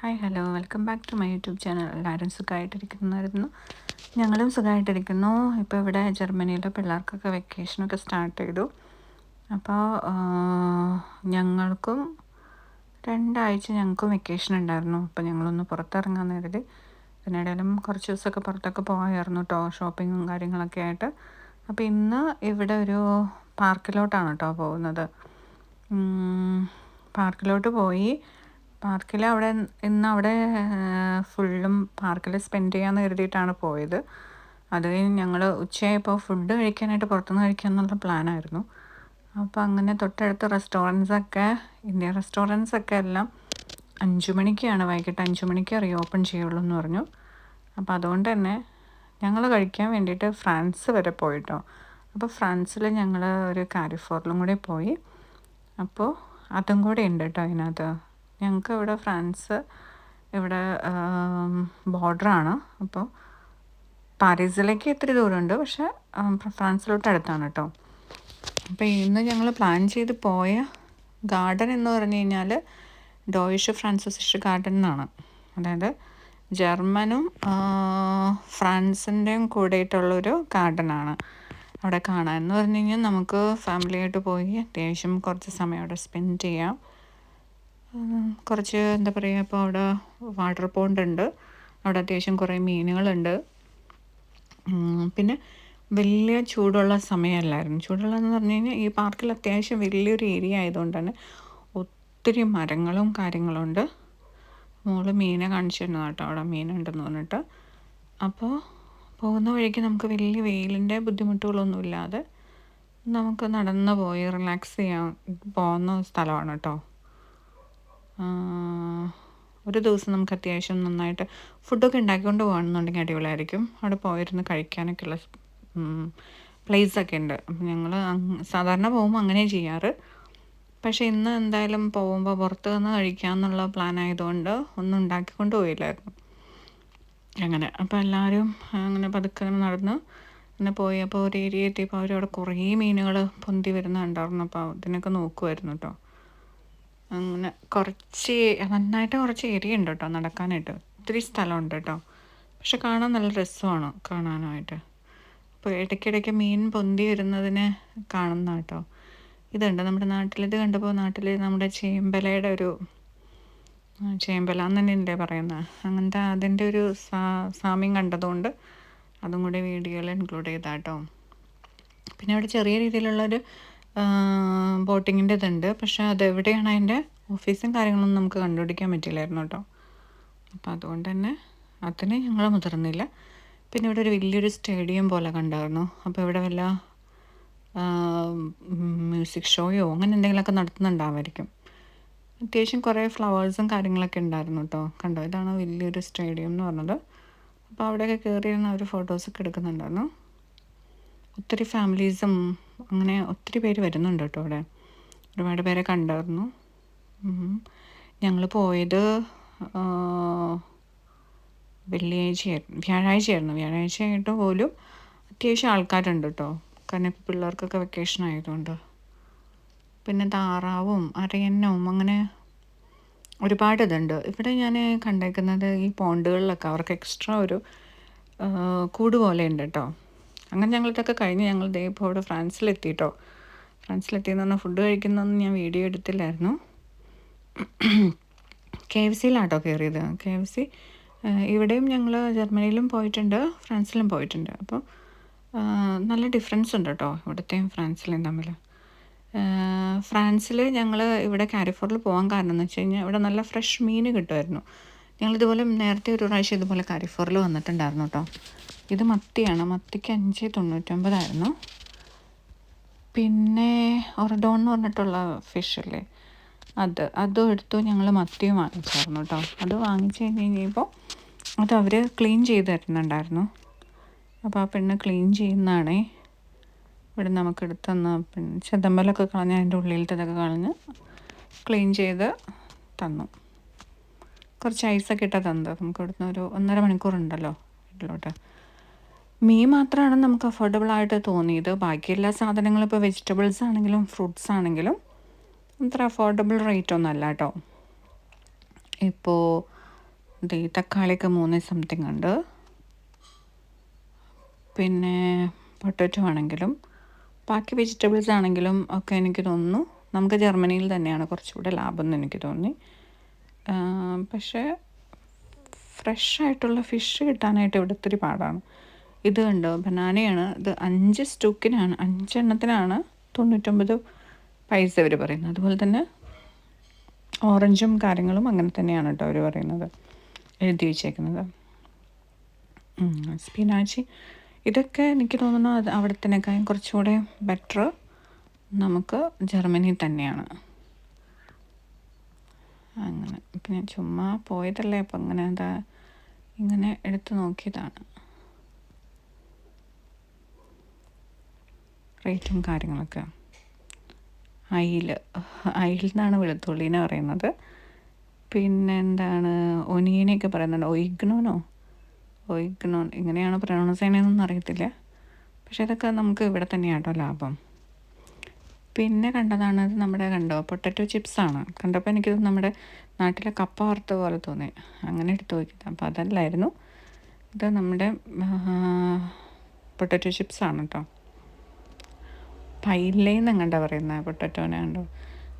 Hi hello. Welcome back to my YouTube channel. എല്ലാവരും സുഖമായിട്ടിരിക്കുന്നായിരുന്നു ഞങ്ങളും സുഖമായിട്ടിരിക്കുന്നു. ഇപ്പോൾ ഇവിടെ ജർമ്മനിയിലെ പിള്ളേർക്കൊക്കെ വെക്കേഷനൊക്കെ സ്റ്റാർട്ട് ചെയ്തു. അപ്പോൾ ഞങ്ങൾക്കും രണ്ടാഴ്ച ഞങ്ങൾക്കും വെക്കേഷൻ ഉണ്ടായിരുന്നു. അപ്പോൾ ഞങ്ങളൊന്ന് പുറത്തിറങ്ങാൻ കരുതി പിന്നീടേലും കുറച്ച് ദിവസമൊക്കെ പുറത്തൊക്കെ പോയായിരുന്നു കേട്ടോ ഷോപ്പിങ്ങും കാര്യങ്ങളൊക്കെ ആയിട്ട്. അപ്പോൾ ഇന്ന് ഇവിടെ ഒരു പാർക്കിലോട്ടാണ് കേട്ടോ പോകുന്നത്. പാർക്കിലോട്ട് പോയി പാർക്കിൽ അവിടെ ഇന്ന് അവിടെ ഫുള്ളും പാർക്കിൽ സ്പെൻഡ് ചെയ്യാന്ന് കരുതിയിട്ടാണ് പോയത്. അത് കഴിഞ്ഞ് ഞങ്ങൾ ഉച്ചയായപ്പോൾ ഫുഡ് കഴിക്കാനായിട്ട് പുറത്തുനിന്ന് കഴിക്കാമെന്നുള്ള പ്ലാനായിരുന്നു അപ്പോൾ അങ്ങനെ തൊട്ടടുത്ത റെസ്റ്റോറന്റ്സൊക്കെ ഇന്ത്യൻ റെസ്റ്റോറന്റ്സൊക്കെ എല്ലാം അഞ്ചു മണിക്കാണ്. വൈകിട്ട് അഞ്ചു മണിക്ക് റീ ഓപ്പൺ ചെയ്യുള്ളൂ എന്ന് പറഞ്ഞു. അപ്പോൾ അതുകൊണ്ട് തന്നെ ഞങ്ങൾ കഴിക്കാൻ വേണ്ടിയിട്ട് ഫ്രാൻസ് വരെ പോയിട്ടോ. അപ്പോൾ ഫ്രാൻസിൽ ഞങ്ങൾ ഒരു കാരിഫോറിലും കൂടി പോയി. അപ്പോൾ അതും കൂടെ ഉണ്ട് കേട്ടോ അതിനകത്ത് ഞങ്ങൾക്ക് ഇവിടെ ഫ്രാൻസ് ഇവിടെ ബോർഡറാണ്. അപ്പോൾ പാരീസിലേക്ക് ഇത്തിരി ദൂരമുണ്ട്. പക്ഷേ ഫ്രാൻസിലോട്ട് അടുത്താണ് കേട്ടോ. അപ്പോൾ ഇന്ന് ഞങ്ങൾ പ്ലാൻ ചെയ്ത് പോയ ഗാർഡൻ എന്ന് പറഞ്ഞു കഴിഞ്ഞാൽ ഡോയിഷ് ഫ്രാൻസിസിഷ് ഗാർഡൻ എന്നാണ്. അതായത് ജർമ്മനും ഫ്രാൻസിന്റെയും കൂടെയിട്ടുള്ളൊരു ഗാർഡനാണ് അവിടെ കാണാൻ. എന്ന് പറഞ്ഞു കഴിഞ്ഞാൽ നമുക്ക് ഫാമിലിയായിട്ട് പോയി അത്യാവശ്യം കുറച്ച് സമയം അവിടെ സ്പെൻഡ് ചെയ്യാം. കുറച്ച് എന്താ പറയുക ഇപ്പോൾ അവിടെ വാട്ടർ പോണ്ട് ഉണ്ട്. അവിടെ അത്യാവശ്യം കുറേ മീനുകളുണ്ട്. പിന്നെ വലിയ ചൂടുള്ള സമയമല്ലായിരുന്നു. ചൂടുള്ളതെന്ന് പറഞ്ഞു കഴിഞ്ഞാൽ ഈ പാർക്കിൽ അത്യാവശ്യം വലിയൊരു ഏരിയ ആയതുകൊണ്ട് തന്നെ ഒത്തിരി മരങ്ങളും കാര്യങ്ങളും ഉണ്ട് മോൾ മീനെ കാണിച്ചിരുന്നു കേട്ടോ അവിടെ മീനുണ്ടെന്ന് പറഞ്ഞിട്ട്. അപ്പോൾ പോകുന്ന വഴിക്ക് നമുക്ക് വലിയ വെയിലിന്റെ ബുദ്ധിമുട്ടുകളൊന്നുമില്ലാതെ നമുക്ക് നടന്ന് പോയി റിലാക്സ് ചെയ്യാൻ പോകുന്ന സ്ഥലമാണ് കേട്ടോ. ഒരു ദിവസം നമുക്ക് അത്യാവശ്യം നന്നായിട്ട് ഫുഡൊക്കെ ഉണ്ടാക്കിക്കൊണ്ട് പോകുകയാണെന്നുണ്ടെങ്കിൽ അടിപൊളിയായിരിക്കും. അവിടെ പോയിരുന്ന് കഴിക്കാനൊക്കെ ഉള്ള പ്ലേസൊക്കെ ഉണ്ട്. അപ്പം ഞങ്ങൾ സാധാരണ പോകുമ്പോൾ അങ്ങനെ ചെയ്യാറ്. പക്ഷേ ഇന്ന് എന്തായാലും പോകുമ്പോൾ പുറത്ത് നിന്ന് കഴിക്കാമെന്നുള്ള പ്ലാൻ ആയതുകൊണ്ട് ഒന്നും ഉണ്ടാക്കിക്കൊണ്ട് പോയില്ലായിരുന്നു. അങ്ങനെ അപ്പോൾ എല്ലാവരും അങ്ങനെ പതുക്കെ നടന്ന് അങ്ങനെ പോയി. അപ്പോൾ ഒരു ഏരിയ എത്തിയപ്പോൾ അവരവിടെ കുറേ മീനുകൾ പൊന്തി വരുന്നുണ്ടായിരുന്നു. അപ്പോൾ അതിനൊക്കെ നോക്കുമായിരുന്നു കേട്ടോ അങ്ങനെ കുറച്ച് നന്നായിട്ട് കുറച്ച് ഏരിയ ഉണ്ട് കേട്ടോ നടക്കാനായിട്ട്. ഒത്തിരി സ്ഥലമുണ്ട് കേട്ടോ. പക്ഷെ കാണാൻ നല്ല രസമാണ് കാണാനായിട്ട്. അപ്പോൾ ഇടയ്ക്കിടയ്ക്ക് മീൻ പൊന്തി വരുന്നതിന് കാണുന്ന കേട്ടോ. ഇതുണ്ട് നമ്മുടെ നാട്ടിൽ ഇത് കണ്ടപ്പോൾ നാട്ടിൽ നമ്മുടെ ചേമ്പലയുടെ ഒരു ചേമ്പല എന്ന് തന്നെയല്ലേ പറയുന്നത് അങ്ങനത്തെ അതിന്റെ ഒരു സാ സാമ്യം കണ്ടതുകൊണ്ട് അതും കൂടി വീഡിയോയിൽ ഇൻക്ലൂഡ് ചെയ്താട്ടോ പിന്നെ അവിടെ ചെറിയ രീതിയിലുള്ളൊരു ബോട്ടിങ്ങിന്റെ ഇതുണ്ട്. പക്ഷേ അത് എവിടെയാണ് അതിന്റെ ഓഫീസും കാര്യങ്ങളൊന്നും നമുക്ക് കണ്ടുപിടിക്കാൻ പറ്റില്ലായിരുന്നു കേട്ടോ. അപ്പോൾ അതുകൊണ്ട് തന്നെ അതിന് ഞങ്ങൾ മുതിർന്നില്ല. പിന്നെ ഇവിടെ ഒരു വലിയൊരു സ്റ്റേഡിയം പോലെ കണ്ടായിരുന്നു. അപ്പോൾ ഇവിടെ വല്ല മ്യൂസിക് ഷോയോ അങ്ങനെ എന്തെങ്കിലുമൊക്കെ നടത്തുന്നുണ്ടാവുമായിരിക്കും. അത്യാവശ്യം കുറേ ഫ്ലവേഴ്സും കാര്യങ്ങളൊക്കെ ഉണ്ടായിരുന്നു കേട്ടോ. കണ്ടോ? ഇതാണ് വലിയൊരു സ്റ്റേഡിയം എന്ന് പറഞ്ഞത്. അപ്പോൾ അവിടെയൊക്കെ കയറിയിരുന്ന അവർ ഫോട്ടോസൊക്കെ എടുക്കുന്നുണ്ടായിരുന്നു. ഒത്തിരി ഫാമിലീസും അങ്ങനെ ഒത്തിരി പേര് വരുന്നുണ്ട് കേട്ടോ അവിടെ. ഒരുപാട് പേരെ കണ്ടായിരുന്നു. ഞങ്ങൾ പോയത് വെള്ളിയാഴ്ചയായിരുന്നു വ്യാഴാഴ്ചയായിരുന്നു. വ്യാഴാഴ്ചയായിട്ട് പോലും അത്യാവശ്യം ആൾക്കാരുണ്ട് കേട്ടോ. കാരണം ഇപ്പോൾ പിള്ളേർക്കൊക്കെ വെക്കേഷൻ ആയതുകൊണ്ട്. പിന്നെ താറാവും അരയന്നവും അങ്ങനെ ഒരുപാട് ഇതുണ്ട്. ഇവിടെ ഞാൻ കണ്ടേക്കുന്നത് ഈ പോണ്ടുകളിലൊക്കെ അവർക്ക് എക്സ്ട്രാ ഒരു കൂട് പോലെ ഉണ്ട് കേട്ടോ. അങ്ങനെ ഞങ്ങളിതൊക്കെ കഴിഞ്ഞ് ഞങ്ങൾ ദേ ഇപ്പോൾ ഇവിടെ ഫ്രാൻസിലെത്തിയിട്ടോ ഫ്രാൻസിലെത്തിയെന്ന് പറഞ്ഞാൽ ഫുഡ് കഴിക്കുന്നൊന്നും ഞാൻ വീഡിയോ എടുത്തില്ലായിരുന്നു. കെ എഫ് സിയിലാട്ടോ കയറിയത് കെ എഫ് സി ഇവിടെയും ഞങ്ങൾ ജർമ്മനിയിലും പോയിട്ടുണ്ട് ഫ്രാൻസിലും പോയിട്ടുണ്ട്. അപ്പോൾ നല്ല ഡിഫറൻസ് ഉണ്ട് കേട്ടോ ഇവിടുത്തെയും ഫ്രാൻസിലെയും തമ്മിൽ ഫ്രാൻസിൽ ഞങ്ങൾ ഇവിടെ കാരിഫോറിൽ പോകാൻ കാരണം എന്ന് വെച്ച് കഴിഞ്ഞാൽ ഇവിടെ നല്ല ഫ്രഷ് മീൻ കിട്ടുമായിരുന്നു. ഞങ്ങളിതുപോലെ നേരത്തെ ഒരു പ്രാവശ്യം ഇതുപോലെ കാരിഫോറിൽ വന്നിട്ടുണ്ടായിരുന്നു കേട്ടോ ഇത് മത്തിയാണ്. മത്തിക്ക് അഞ്ച് തൊണ്ണൂറ്റൊമ്പതായിരുന്നു. പിന്നെ ഒറഡോൺ എന്ന് പറഞ്ഞിട്ടുള്ള ഫിഷ് അല്ലേ അത് അതും എടുത്തു ഞങ്ങൾ മത്തിയും വാങ്ങിച്ചായിരുന്നു കേട്ടോ അത് വാങ്ങിച്ച് കഴിഞ്ഞ് കഴിഞ്ഞപ്പോൾ അത് അവർ ക്ലീൻ ചെയ്ത് തരുന്നുണ്ടായിരുന്നു. അപ്പോൾ ആ പെണ്ണ് ക്ലീൻ ചെയ്യുന്നതാണേ. ഇവിടെ നമുക്ക് എടുത്തന്ന് പിന്നെ ചെതമ്പലൊക്കെ കളഞ്ഞ് അതിന്റെ ഉള്ളിലത്തതൊക്കെ കളഞ്ഞ് ക്ലീൻ ചെയ്ത് തന്നു. കുറച്ച് ഐസൊക്കെ ഇട്ടാൽ തന്നത്. നമുക്ക് ഇവിടുന്ന് ഒരു ഒന്നര മണിക്കൂർ ഉണ്ടല്ലോ വീട്ടിലോട്ട്. മീൻ മാത്രമാണ് നമുക്ക് അഫോർഡബിൾ ആയിട്ട് തോന്നിയത്. ബാക്കി എല്ലാ സാധനങ്ങളും ഇപ്പോൾ വെജിറ്റബിൾസ് ആണെങ്കിലും ഫ്രൂട്ട്സ് ആണെങ്കിലും അത്ര അഫോർഡബിൾ റേറ്റ് ഒന്നും അല്ല കേട്ടോ ഇപ്പോൾ ദേ തക്കാളിയൊക്കെ മൂന്ന് സംതിങ് ഉണ്ട്. പിന്നെ പൊട്ടറ്റോ ആണെങ്കിലും ബാക്കി വെജിറ്റബിൾസ് ആണെങ്കിലും ഒക്കെ എനിക്ക് തോന്നുന്നു. നമുക്ക് ജർമ്മനിയിൽ തന്നെയാണ് കുറച്ചുകൂടെ ലാഭം എന്ന് എനിക്ക് തോന്നി. പക്ഷേ ഫ്രഷ് ആയിട്ടുള്ള ഫിഷ് കിട്ടാനായിട്ട് ഇവിടെ ഒത്തിരി പാടാണ്. ഇത് കണ്ടോ? ബനാനയാണ്. ഇത് അഞ്ച് സ്റ്റോക്കിനാണ്. അഞ്ചെണ്ണത്തിനാണ് തൊണ്ണൂറ്റൊമ്പത് പൈസ അവർ പറയുന്നത്. അതുപോലെ തന്നെ ഓറഞ്ചും കാര്യങ്ങളും അങ്ങനെ തന്നെയാണ് കേട്ടോ അവർ പറയുന്നത്. എഴുതി വെച്ചേക്കുന്നത്. സ്പിനാച്ചി. ഇതൊക്കെ എനിക്ക് തോന്നുന്നു അത് അവിടത്തേക്കാളും കുറച്ചുകൂടെ ബെറ്റർ നമുക്ക് ജർമ്മനി തന്നെയാണ്. അങ്ങനെ. ഞാൻ ചുമ്മാ പോയതല്ലേ. അപ്പം അങ്ങനെ എന്താ ഇങ്ങനെ എടുത്തു നോക്കിയതാണ്. റേറ്റും കാര്യങ്ങളൊക്കെ. അയിൽ അയിൽ എന്നാണ് വെളുത്തുള്ളിനെ പറയുന്നത്. പിന്നെ എന്താണ് ഒനിയനെയൊക്കെ പറയുന്നുണ്ട്. ഒയിഗ്നോനോ? ഒയിഗ്നോൻ ഇങ്ങനെയാണ് പ്രൊണൗൺസ് ചെയ്യണതെന്നൊന്നും അറിയത്തില്ല. പക്ഷേ ഇതൊക്കെ നമുക്ക് ഇവിടെ തന്നെയാട്ടോ ലാഭം. പിന്നെ കണ്ടതാണ് ഇത് നമ്മുടെ കണ്ടോ പൊട്ടറ്റോ ചിപ്സാണ്. കണ്ടപ്പോൾ എനിക്കിത് നമ്മുടെ നാട്ടിലെ കപ്പ വറുത്ത പോലെ തോന്നി. അങ്ങനെ എടുത്ത് നോക്കിയത്. അപ്പോൾ അതല്ലായിരുന്നു. ഇത് നമ്മുടെ പൊട്ടറ്റോ ചിപ്സാണ് കേട്ടോ പൈലേന്ന് എങ്ങണ്ടാ പറയുന്നത് പൊട്ടറ്റോനെ കണ്ടോ?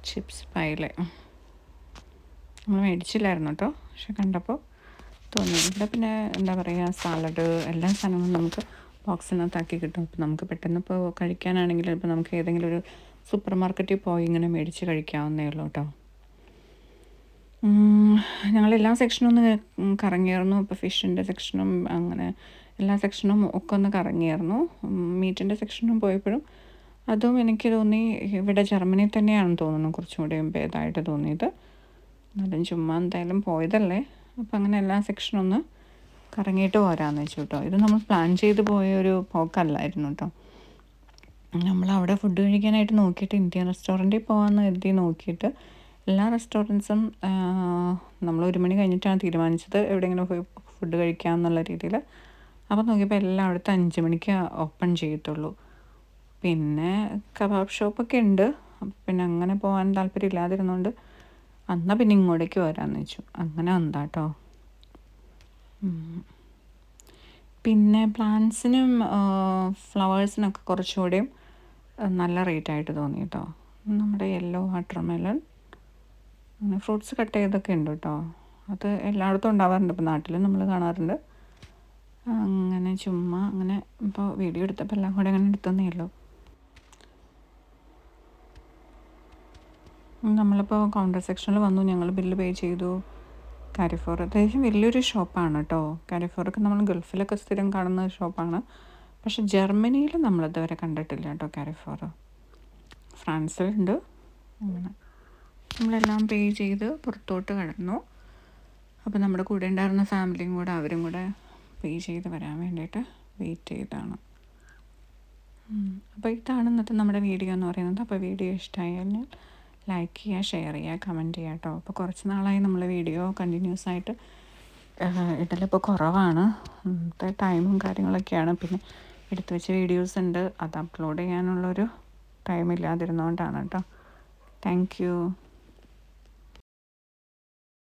ചിപ്സ് പൈലേ. നമ്മൾ മേടിച്ചില്ലായിരുന്നു കേട്ടോ. പക്ഷെ കണ്ടപ്പോൾ തോന്നി ഇവിടെ പിന്നെ എന്താ പറയുക സാലഡ് എല്ലാ സാധനങ്ങളും നമുക്ക് ബോക്സിനകത്താക്കി കിട്ടും. ഇപ്പം നമുക്ക് പെട്ടെന്ന് ഇപ്പോൾ കഴിക്കാനാണെങ്കിൽ ഇപ്പോൾ നമുക്ക് ഏതെങ്കിലും ഒരു സൂപ്പർ മാർക്കറ്റിൽ പോയി ഇങ്ങനെ മേടിച്ച് കഴിക്കാവുന്നേ ഉള്ളൂ കേട്ടോ. ഞങ്ങൾ എല്ലാ സെക്ഷനും ഒന്ന് കറങ്ങിയായിരുന്നു. ഇപ്പോൾ ഫിഷിന്റെ സെക്ഷനും അങ്ങനെ എല്ലാ സെക്ഷനും ഒക്കെ ഒന്ന് കറങ്ങിയായിരുന്നു. മീറ്റിന്റെ സെക്ഷനും പോയപ്പോഴും അതും എനിക്ക് തോന്നി ഇവിടെ ജർമ്മനി തന്നെയാണെന്ന് തോന്നുന്നു കുറച്ചും കൂടി ഭേദമായിട്ട് തോന്നിയത്. എന്നാലും ചുമ്മാ എന്തായാലും പോയതല്ലേ. അപ്പം അങ്ങനെ എല്ലാ സെക്ഷനും ഒന്ന് കറങ്ങിയിട്ട് പോരാന്ന് വെച്ചു കേട്ടോ ഇത് നമ്മൾ പ്ലാൻ ചെയ്ത് പോയ ഒരു പോക്കല്ലായിരുന്നു കേട്ടോ നമ്മൾ അവിടെ ഫുഡ് കഴിക്കാനായിട്ട് നോക്കിയിട്ട് ഇന്ത്യൻ റെസ്റ്റോറന്റിൽ പോകാമെന്ന് കരുതി നോക്കിയിട്ട് എല്ലാ റെസ്റ്റോറന്റ്സും നമ്മൾ ഒരു മണി കഴിഞ്ഞിട്ടാണ് തീരുമാനിച്ചത് എവിടെയെങ്കിലും പോയി ഫുഡ് കഴിക്കാമെന്നുള്ള രീതിയിൽ അപ്പോൾ നോക്കിയപ്പോൾ എല്ലാം അവിടുത്തെ അഞ്ച് മണിക്ക് ഓപ്പൺ ചെയ്യത്തുള്ളൂ പിന്നെ കബാബ് ഷോപ്പൊക്കെ ഉണ്ട്. പിന്നെ അങ്ങനെ പോകാൻ താല്പര്യം ഇല്ലാതിരുന്നുകൊണ്ട് എന്നാൽ പിന്നെ ഇങ്ങോട്ടേക്ക് വരാമെന്ന് വെച്ചു. അങ്ങനെ വന്നാട്ടോ പിന്നെ പ്ലാന്റ്സിനും ഫ്ലവേഴ്സിനൊക്കെ കുറച്ചുകൂടെയും നല്ല റേറ്റ് ആയിട്ട് തോന്നി കേട്ടോ നമ്മുടെ യെല്ലോ വാട്ടർ മെലൺ അങ്ങനെ ഫ്രൂട്ട്സ് കട്ട് ചെയ്തൊക്കെ ഉണ്ട് കേട്ടോ. അത് എല്ലായിടത്തും ഉണ്ടാവാറുണ്ട്. ഇപ്പോൾ നാട്ടിൽ നമ്മൾ കാണാറുണ്ട്. അങ്ങനെ ചുമ്മാ അങ്ങനെ ഇപ്പോൾ വീഡിയോ എടുത്തപ്പോൾ എല്ലാം കൂടെ അങ്ങനെ എടുത്തൊന്നേ ഉള്ളൂ. നമ്മളിപ്പോൾ കൗണ്ടർ സെക്ഷനിൽ വന്നു ഞങ്ങൾ ബില്ല് പേ ചെയ്തു. കാരിഫോർ അത്യാവശ്യം വലിയൊരു ഷോപ്പാണ് കേട്ടോ കാരിഫോറൊക്കെ നമ്മൾ ഗൾഫിലൊക്കെ സ്ഥിരം കാണുന്ന ഷോപ്പാണ് പക്ഷെ ജർമ്മനിയിൽ നമ്മളിതുവരെ കണ്ടിട്ടില്ല കേട്ടോ കാരിഫോർ ഫ്രാൻസിലുണ്ട്. അങ്ങനെ. നമ്മളെല്ലാം പേ ചെയ്ത് പുറത്തോട്ട് കടന്നു. അപ്പോൾ നമ്മുടെ കൂടെ ഉണ്ടായിരുന്ന ഫാമിലിയും കൂടെ അവരും കൂടെ പേ ചെയ്ത് വരാൻ വേണ്ടിയിട്ട് വെയിറ്റ് ചെയ്താണ് അപ്പോൾ ഇതാണ് ഇന്നത്തെ നമ്മുടെ വീഡിയോ എന്ന് പറയുന്നത്. അപ്പോൾ വീഡിയോ ഇഷ്ടമായാൽ ലൈക്ക് ചെയ്യുക ഷെയർ ചെയ്യുക കമന്റ് ചെയ്യുക കേട്ടോ അപ്പോൾ കുറച്ച് നാളായി നമ്മൾ വീഡിയോ കണ്ടിന്യൂസ് ആയിട്ട് ഇടലിപ്പോൾ കുറവാണ്. ടൈമും കാര്യങ്ങളൊക്കെയാണ്. പിന്നെ എടുത്തു വെച്ച വീഡിയോസ് ഉണ്ട്. അത് അപ്ലോഡ് ചെയ്യാനുള്ളൊരു ടൈം ഇല്ലാതിരുന്നതുകൊണ്ടാണ് കേട്ടോ താങ്ക് യു